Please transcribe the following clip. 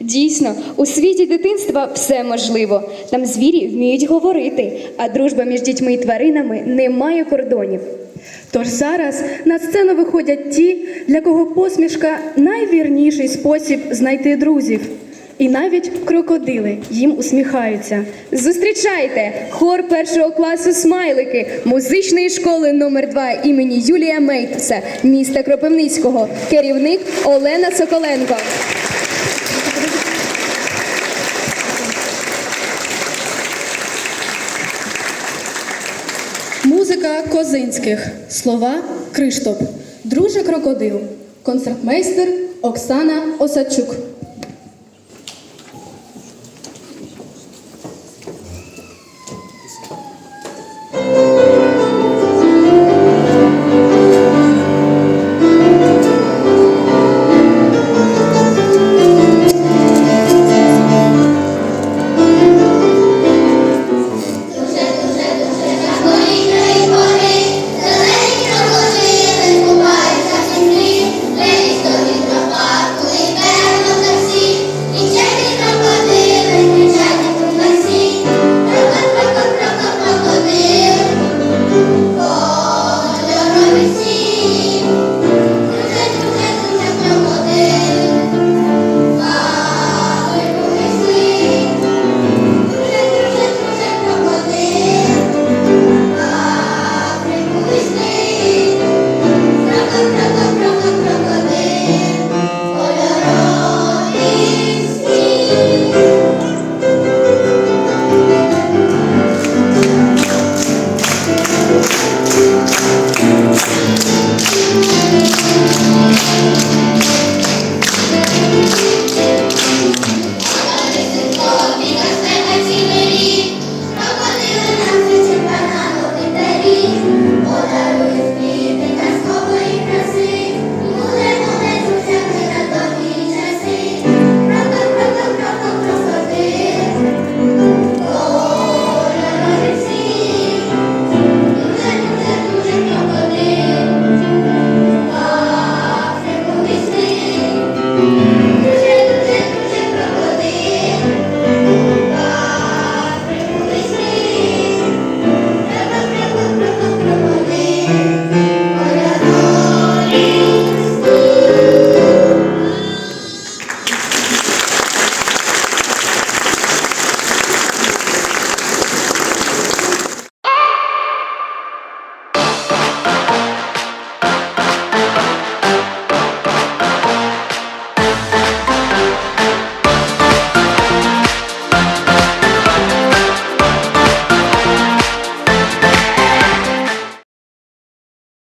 Дійсно, у світі дитинства все можливо. Там звірі вміють говорити, а дружба між дітьми і тваринами не має кордонів. Тож зараз на сцену виходять ті, для кого посмішка найвірніший спосіб знайти друзів. І навіть крокодили їм усміхаються. Зустрічайте хор першого класу смайлики музичної школи номер 2 імені Юлія Мейтуса, міста Кропивницького, керівник Олена Соколенко. Козинських. Слова Криштоп. Друже крокодил. Концертмейстер Оксана Осадчук. Amen.